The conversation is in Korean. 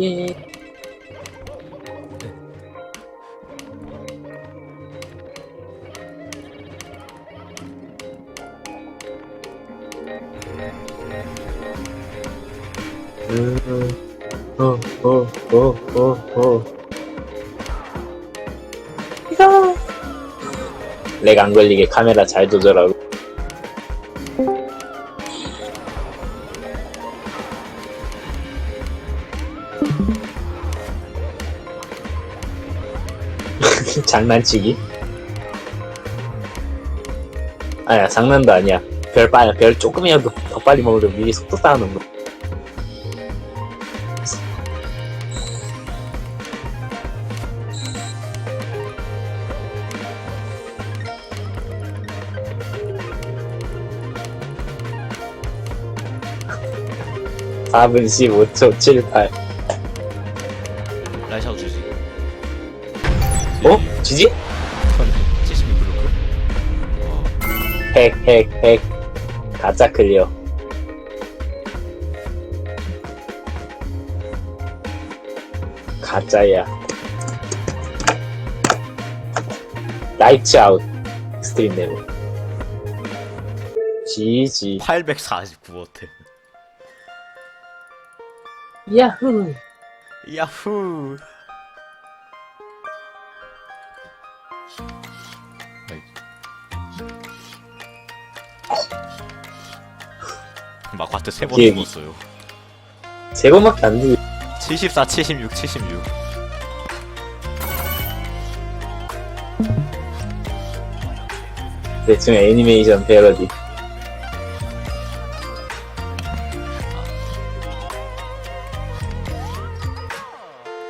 예. 음, 어, 어, 어, 어, 어. 이거. 렉 안 걸리게 카메라 잘 조절하고. 장난치기? 아니야, 장난도 아니야. 별, 빠, 별 조금이라도 더 빨리 먹으려면 미리 속도 쌓아놓는 거. 사분 15초 78. 라이샤오 주지. 어? 지지? 72 블로크. 어, 핵, 핵, 핵. 가짜 클리어. 가짜야. 라이트 아웃. 스트림 네모. 지지. 849어택. 야후. 야후. 마ኳ트 세번 기획이. 죽었어요. 세 번밖에 안 돼. 74, 76, 76. 대충 애니메이션 패러디.